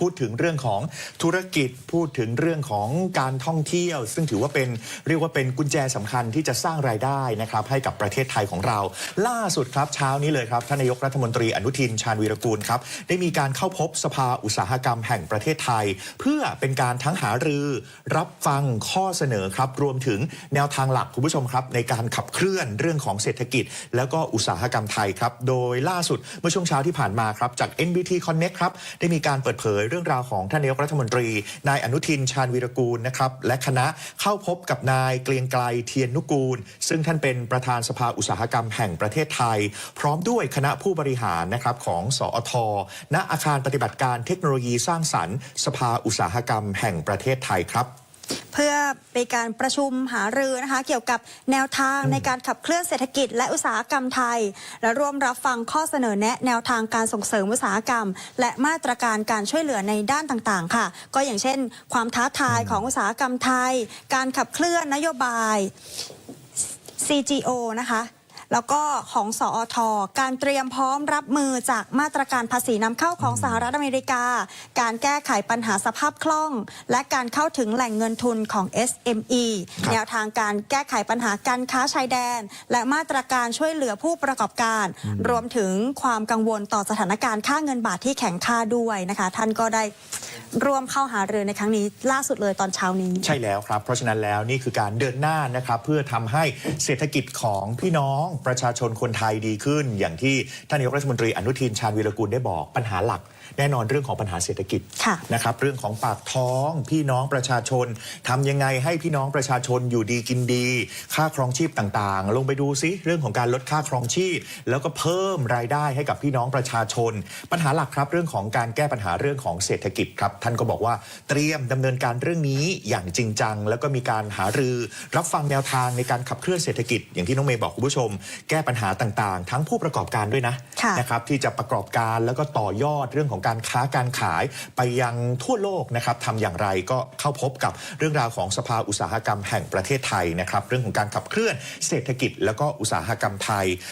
พูดถึงเรื่องของธุรกิจพูดถึงเรื่องของการท่องเที่ยว ซึ่งถือว่าเป็นเรียกว่าเป็นกุญแจสำคัญที่จะสร้างรายได้นะครับให้กับประเทศไทยของเรา ล่าสุดครับเช้านี้เลยครับท่านนายกรัฐมนตรีอนุทินชาญวีรกูลครับได้มีการเข้าพบสภาอุตสาหกรรมแห่งประเทศไทย เพื่อเป็นการทั้งหารือรับฟังข้อเสนอครับรวมถึงแนวทางหลักคุณผู้ชมครับ ในการขับเคลื่อนเรื่องของเศรษฐกิจ แล้วก็อุตสาหกรรมไทยครับโดยล่าสุดเมื่อช่วงเช้าที่ผ่านมาครับจาก NBT Connect ครับได้มีการเปิดเผยเรื่องราวของท่านนายกรัฐมนตรี นายอนุทินชาญวีรกูลนะครับและคณะเข้าพบกับนายเกรียงไกรเทียนนุกูล ซึ่งท่านเป็นประธานสภาอุตสาหกรรมแห่งประเทศไทย พร้อมด้วยคณะผู้บริหารนะครับของสอทณอาคารปฏิบัติการเทคโนโลยีสร้างสรรค์ สภาอุตสาหกรรมแห่งประเทศไทยครับ เพื่อเป็นการประชุมหารือนะคะเกี่ยวกับแนวทางในการขับเคลื่อนเศรษฐกิจและอุตสาหกรรมไทย และร่วมรับฟังข้อเสนอแนะแนวทางการส่งเสริมอุตสาหกรรม และมาตรการการช่วยเหลือในด้านต่างๆ ค่ะ ก็อย่างเช่น ความท้าทายของอุตสาหกรรมไทย การขับเคลื่อนนโยบาย CGO นะคะ แล้วก็ของสอทการเตรียมพร้อมรับมือจากมาตรการภาษีนำเข้าของสหรัฐอเมริกา การแก้ไขปัญหาสภาพคล่อง และการเข้าถึงแหล่งเงินทุนของ SME ครับแนวทางการแก้ไขปัญหาการค้าชายแดน และมาตรการช่วยเหลือผู้ประกอบการ รวมถึงความกังวลต่อสถานการณ์ค่าเงินบาทที่แข็งค่าด้วยนะคะ ท่านก็ได้ ร่วมเข้าหารือในครั้งนี้ล่าสุดเลยตอนเช้านี้ ใช่แล้วครับ เพราะฉะนั้นแล้วนี่คือการเดินหน้านะครับ เพื่อทำให้เศรษฐกิจของพี่น้องประชาชนคนไทยดีขึ้น อย่างที่ท่านนายกรัฐมนตรีอนุทินชาญวีรกูลได้บอกปัญหาหลัก แน่นอนเรื่องของปัญหาเศรษฐกิจค่ะนะครับเรื่องของปากท้องพี่น้องประชาชนทำยังไงให้พี่น้องประชาชนอยู่ดีกินดี ค่าครองชีพต่างๆ ลงไปดูซิเรื่องของการลดค่าครองชีพ แล้วก็เพิ่มรายได้ให้กับพี่น้องประชาชน ปัญหาหลักครับเรื่องของการแก้ปัญหาเรื่องของเศรษฐกิจครับท่านก็บอกว่าเตรียมดำเนินการเรื่องนี้อย่างจริงจัง แล้วก็มีการหารือรับฟังแนวทางในการขับเคลื่อนเศรษฐกิจ อย่างที่น้องเมย์บอกคุณผู้ชม แก้ปัญหาต่างๆ ทั้งผู้ประกอบการด้วยนะค่ะนะครับที่จะประกอบการแล้วก็ต่อยอดเรื่องของการค้าการขายไปยังทั่วโลกนะครับทำอย่างไรก็เข้าพบกับเรื่องราวของสภาอุตสาหกรรมแห่งประเทศไทยนะครับ เรื่องของการขับเคลื่อนเศรษฐกิจแล้วก็อุตสาหกรรมไทย